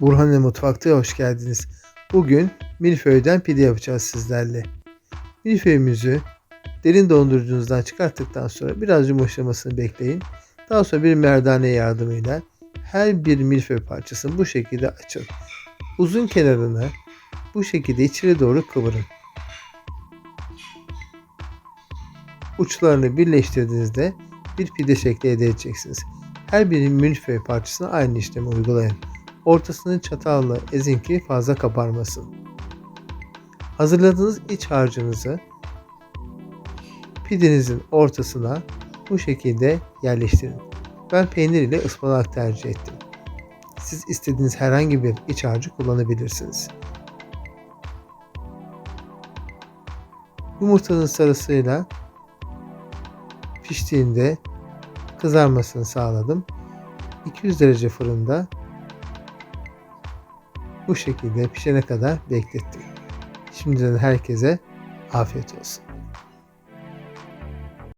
Burhan'la Mutfak'ta hoş geldiniz. Bugün milföyden pide yapacağız sizlerle. Milföyümüzü derin dondurucunuzdan çıkarttıktan sonra biraz yumuşamasını bekleyin. Daha sonra bir merdane yardımıyla her bir milföy parçasını bu şekilde açın. Uzun kenarını bu şekilde içeri doğru kıvırın. Uçlarını birleştirdiğinizde bir pide şekli elde edeceksiniz. Her bir milföy parçasına aynı işlemi uygulayın. Ortasını çatalla ezin ki fazla kabarmasın. Hazırladığınız iç harcınızı pidenizin ortasına bu şekilde yerleştirin. Ben peynir ile ıspanak tercih ettim. Siz istediğiniz herhangi bir iç harcı kullanabilirsiniz. Yumurtanın sarısıyla piştiğinde kızarmasını sağladım. 200 derece fırında bu şekilde pişene kadar beklettim. Şimdiden herkese afiyet olsun.